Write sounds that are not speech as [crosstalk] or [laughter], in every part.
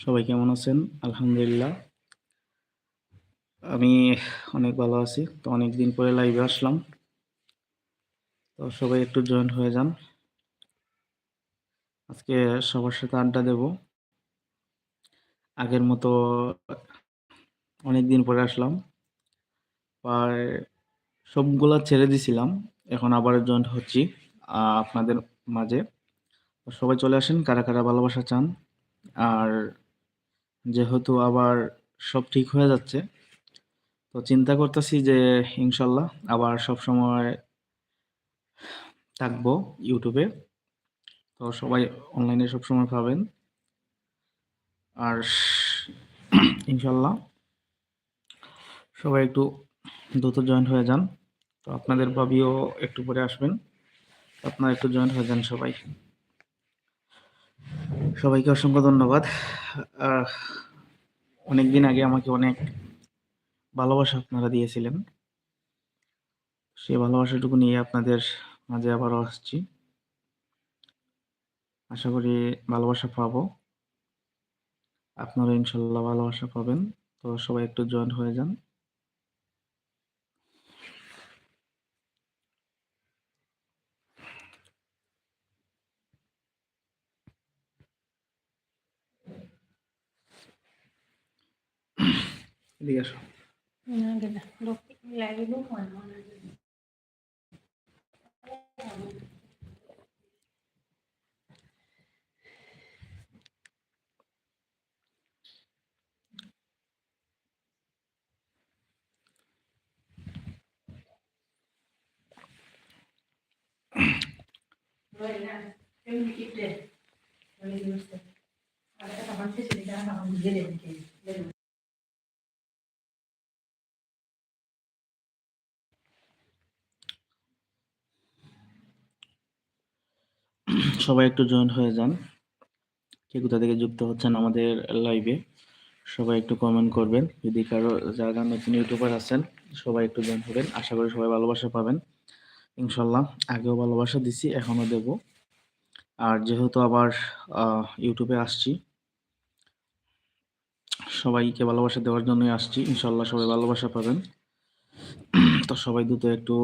সবাই কেমন আছেন? আলহামদুলিল্লাহ। আমি অনেক ভালো আছি। তো অনেক দিন পরে লাইভে আসলাম। তো সবাই একটু জয়েন হয়ে যান। আজকে সবার সাথে আড্ডা দেব। আগের মতো অনেক দিন পরে আসলাম। প্রায় সবগুলা ছেড়ে দিছিলাম। এখন আবার জয়েন্ট হচ্ছি আপনাদের মাঝে। সবাই চলে আসেন, কারা কারা ভালোবাসা চান। আর যেহেতু আবার সব ঠিক হয়ে যাচ্ছে, তো চিন্তা করতেছি যে ইনশাল্লাহ আবার সব সময় থাকব ইউটিউবে। তো সবাই অনলাইনে সব সময় পাবেন। আর ইনশাল্লাহ সবাই একটু দ্রুত জয়েন হয়ে যান। তো আপনাদের ভাবিও একটু পরে আসবেন। আপনারা একটু জয়েন হয়ে যান সবাই। সবাইকে অসংখ্য ধন্যবাদ। অনেক দিন আগে আমাকে অনেক ভালোবাসা আপনারা দিয়েছিলেন। সেই ভালোবাসাটুকু নিয়ে আপনাদের মাঝে আবারও আসছি। আশা করি ভালোবাসা পাবো। আপনারা ইনশাল্লাহ ভালোবাসা পাবেন। তো সবাই একটু জয়েন হয়ে যান। এদিকে আসো না গেলে লোক লাগিল হয় না সবাই একটু জয়েন হয়ে যান। কে কোথা থেকে যুক্ত হচ্ছেন আমাদের লাইভে সবাই একটু কমেন্ট করবেন। যদি কারও যারা নতুন ইউটিউবার আছেন, সবাই একটু জয়েন হবেন। আশা করি সবাই ভালোবাসা পাবেন। ইনশাল্লাহ, আগেও ভালোবাসা দিছি, এখনও দেব। আর যেহেতু আবার ইউটিউবে আসছি, সবাইকে ভালোবাসা দেওয়ার জন্যই আসছি। ইনশাল্লাহ সবাই ভালোবাসা পাবেন। তো সবাই দ্রুত একটু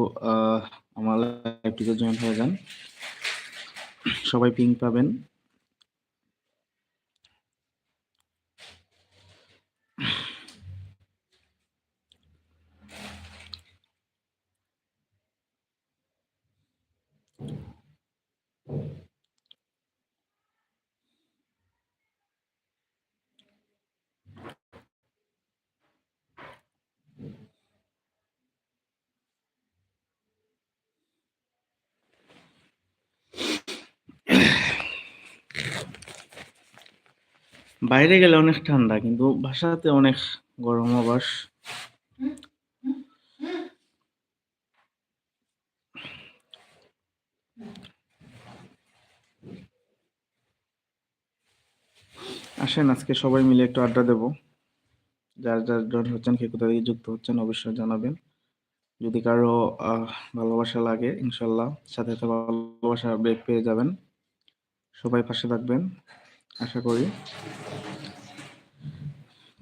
আমার লাইভটিতে জয়েন হয়ে যান। সবাই পিং পাবেন। বাইরে গেলে অনেক ঠান্ডা, কিন্তু বাসাতে অনেক গরম আবাস। আসেন, আজকে সবাই মিলে একটু আড্ডা দেব। যার যার জয়েন হচ্ছেন, কে কোথা থেকে যুক্ত হচ্ছেন, অবশ্যই জানাবেন। যদি কারও ভালোবাসা লাগে, ইনশাল্লাহ, সাথে সাথে ভালোবাসা ব্রেক পেয়ে যাবেন। সবাই পাশে থাকবেন। আশা করি।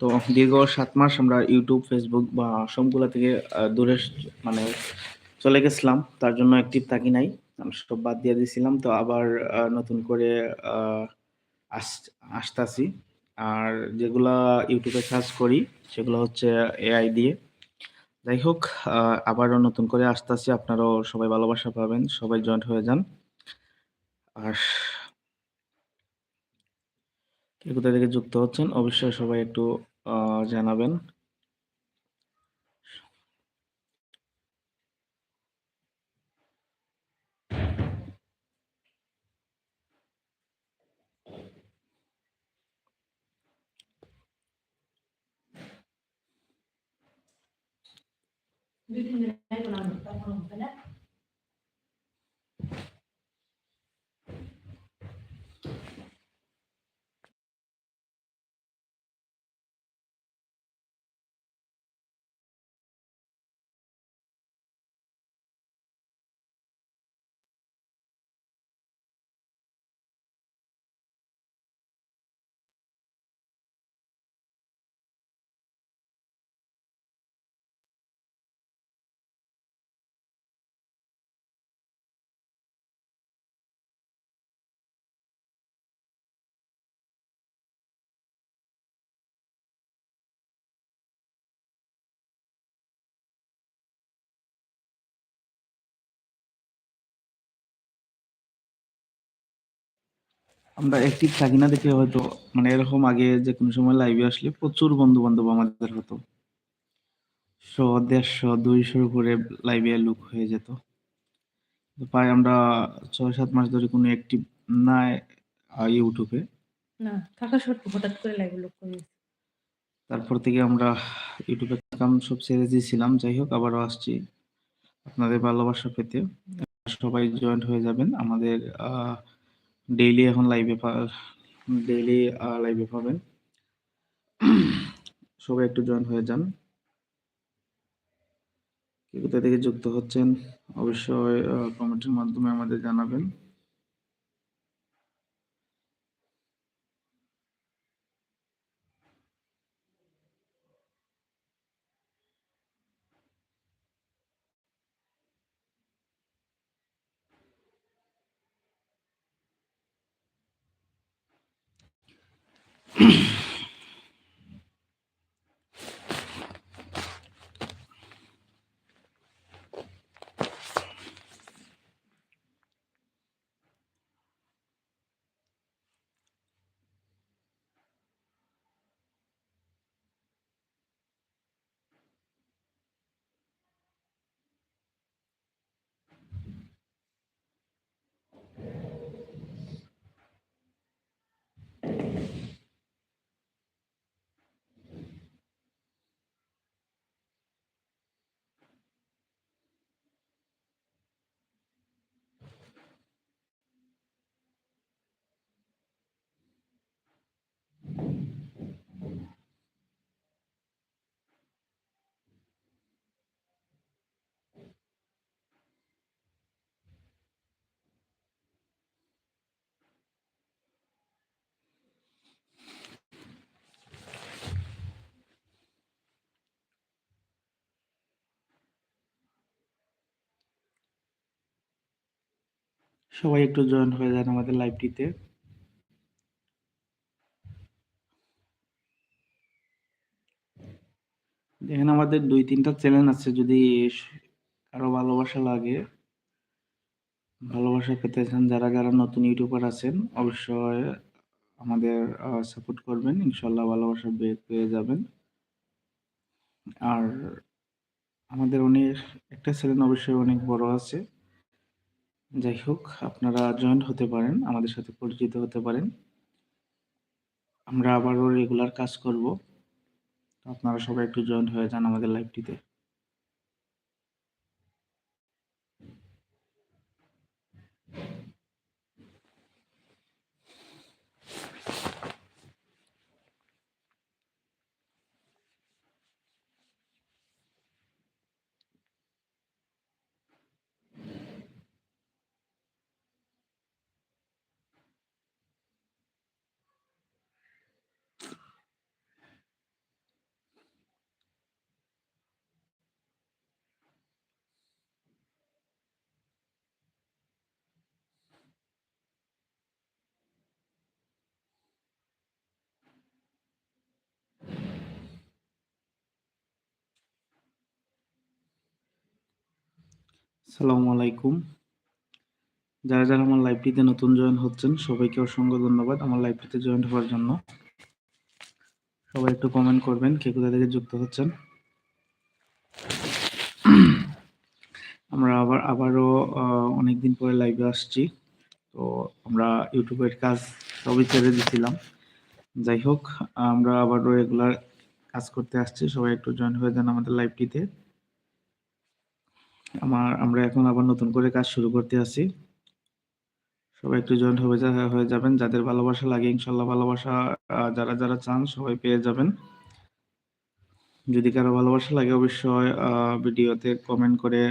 তো দীর্ঘ সাত মাস আমরা ইউটিউব, ফেসবুক বা সবগুলা থেকে দূরে মানে চলে গেছিলাম। তার জন্য অ্যাক্টিভ থাকি নাই। সব বাদ দিয়ে দিয়েছিলাম তো আবার নতুন করে আসতাছি। আর যেগুলা ইউটিউবে সার্চ করি, সেগুলো হচ্ছে এআই দিয়ে। যাই হোক আবারও নতুন করে আসতাছি। আপনারাও সবাই ভালোবাসা পাবেন। সবাই জয়েন্ট হয়ে যান। আর কোথা থেকে যুক্ত হচ্ছেন অবশ্যই সবাই একটু জানাবেন। দুই আমরা অ্যাক্টিভ থাকি না দেখে হয়তো মানে এরকম আগে যে কোনো সময় লাইভে আসলে প্রচুর বন্ধু বান্ধব আমাদের হতো। শো দেড়শো দুইশোর উপরে লাইভে লোক হয়ে যেত। প্রায় আমরা ছয় সাত মাস ধরে কোনো অ্যাক্টিভ না ইউটিউবে না থাকা সত্ত্বেও হঠাৎ করে লাইভে লোক করে তারপর থেকে আমরা ইউটিউবে কাম সব ছেড়ে দিয়েছিলাম। যাই হোক আবারও আসছি আপনাদের ভালোবাসা পেতে। সবাই জয়েন্ট হয়ে যাবেন। আমাদের ডেইলি এখন লাইভে ডেইলি লাইভে পাবেন। সবাই একটু জয়েন হয়ে যান। কে কোথা থেকে যুক্ত হচ্ছেন, অবশ্যই কমেন্টের মাধ্যমে আমাদের জানাবেন। Mm-hmm. [clears throat] সবাই একটু জয়েন হয়ে যান আমাদের লাইভটিতে দেখেন আমাদের দুই তিনটা চ্যানেল আছে, যদি কারও ভালোবাসা লাগে, ভালোবাসা পেতে চান, যারা যারা নতুন ইউটিউবার আছেন, অবশ্যই আমাদের সাপোর্ট করবেন ইনশাল্লাহ ভালোবাসা পেয়ে যাবেন। আর আমাদের অনেক, একটা চ্যানেল অবশ্যই অনেক বড় আছে। যাই হোক, আপনারা জয়েন্ট হতে পারেন, আমাদের সাথে পরিচিত হতে পারেন। আমরা আবারও রেগুলার কাজ করব। আপনারা সবাই একটু জয়েন্ট হয়ে যান আমাদের লাইভটিতে আসসালামু আলাইকুম। যারা যারা আমার লাইভটিতে নতুন জয়েন হচ্ছেন, সবাইকে অসংখ্য ধন্যবাদ আমার লাইভটিতে জয়েন হওয়ার জন্য। সবাই একটু কমেন্ট করবেন কে কোথা থেকে যুক্ত হচ্ছেন। আমরা আবার, আবারও অনেক দিন পরে লাইভে আসছি। তো আমরা ইউটিউবের কাজ সবই ছেড়ে দিছিলাম। যাই হোক, আমরা আবারও রেগুলার কাজ করতে আসছি। সবাই একটু জয়েন হয়ে যান আমাদের লাইভটিতে আমার, আমরা এখন আবার নতুন করে কাজ শুরু করতে আছি। সবাই একটু জয়েন্ট হয়ে হয়ে যাবেন। যাদের ভালোবাসা লাগে, ইনশাল্লাহ ভালোবাসা যারা যারা চান, সবাই পেয়ে যাবেন। যদি কারও ভালোবাসা লাগে, অবশ্যই ভিডিওতে কমেন্ট করে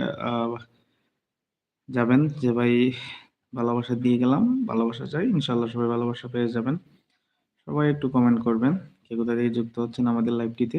যাবেন যে, ভাই, ভালোবাসা দিয়ে গেলাম, ভালোবাসা চাই, ইনশাল্লাহ সবাই ভালোবাসা পেয়ে যাবেন। সবাই একটু কমেন্ট করবেন, কে কোথা থেকে যুক্ত হচ্ছেন আমাদের লাইভটিতে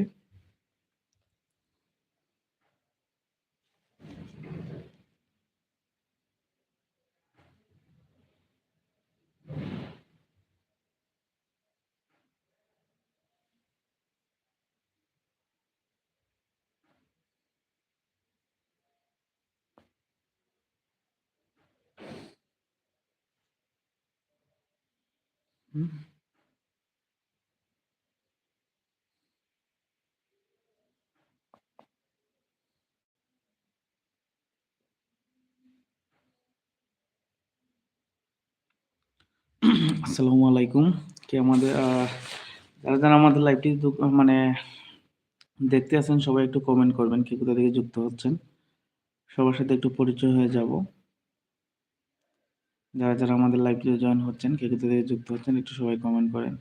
আসসালামু আলাইকুম। কে আমাদের যারা, যারা আমাদের লাইভটি মানে দেখতে আছেন সবাই একটু কমেন্ট করবেন কি কোথা থেকে যুক্ত হচ্ছেন। সবার সাথে একটু পরিচয় হয়ে যাব। যারা, যারা আমাদের লাইভটিতে জয়েন হচ্ছেন কে কে যুক্ত হচ্ছেন একটু সবাই কমেন্ট করেন।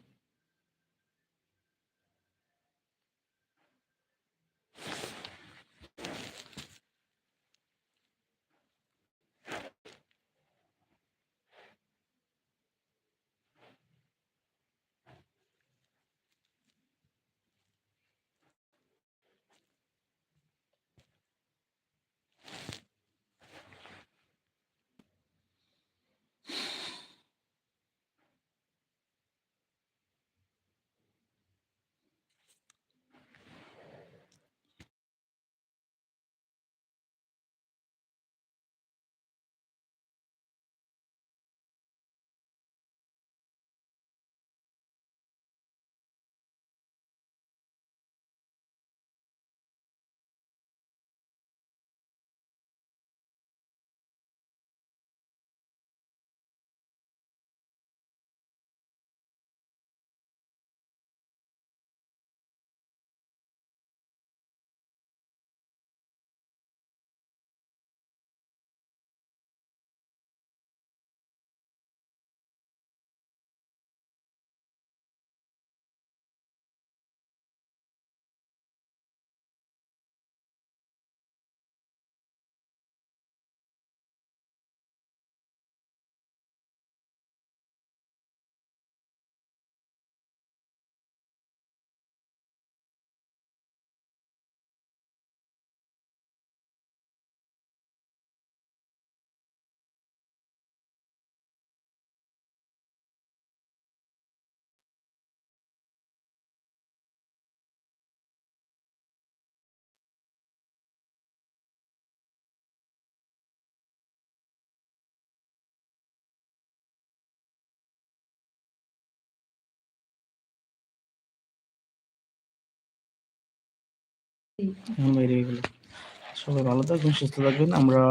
সবাই ভালো থাকবেন, সুস্থ থাকবেন। আমরা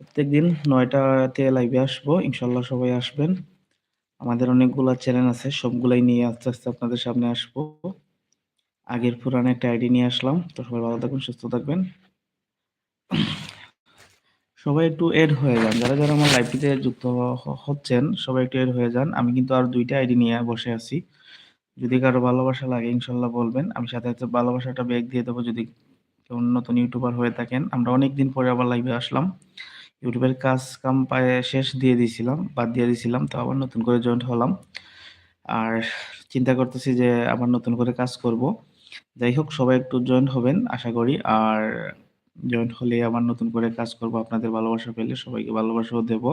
প্রত্যেকদিন ৯ টাতে লাইভে আসব। ইনশাআল্লাহ সবাই আসবেন। আমাদের অনেকগুলা চ্যানেল আছে। সবগুলাই নিয়ে আস্তে, আস্তে আপনাদের সামনে আসব। আগের পুরানো একটা আইডি নিয়ে আসলাম। তো সবাই ভালো থাকবেন, সুস্থ থাকবেন। সবাই একটু এড হয়ে যান। যারা, যারা আমার লাইভটিতে যুক্ত হচ্ছেন সবাই একটু এড হয়ে যান। আমি কিন্তু আর ২ টা আইডি নিয়ে বসে আছি। যদি কারও ভালোবাসা লাগে ইনশাল্লাহ বলবেন। আমি সাথে, সাথে ভালোবাসাটা ব্যাক দিয়ে দেবো যদি কেউ নতুন ইউটিউবার হয়ে থাকেন। আমরা অনেক দিন পরে আবার লাইভে আসলাম। ইউটিউবের কাজ কাম পায়ে শেষ দিয়ে দিয়েছিলাম, বাদ দিয়ে দিয়েছিলাম। তো আবার নতুন করে জয়েন্ট হলাম। আর চিন্তা করতেছি যে আবার নতুন করে কাজ করব। যাই হোক সবাই একটু জয়েন্ট হবেন আশা করি। আর জয়েন্ট হলে আবার নতুন করে কাজ করব। আপনাদের ভালোবাসা পেলে সবাইকে ভালোবাসাও দেব।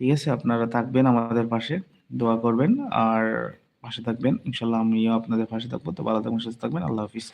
ঠিক আছে? আপনারা থাকবেন আমাদের পাশে। দোয়া করবেন আর পাশে থাকবেন। ইনশাল্লাহ আমিও আপনাদের পাশে থাকব। তো ভালো থাকবেন, সুস্থ থাকবেন। আল্লাহ হাফিজ।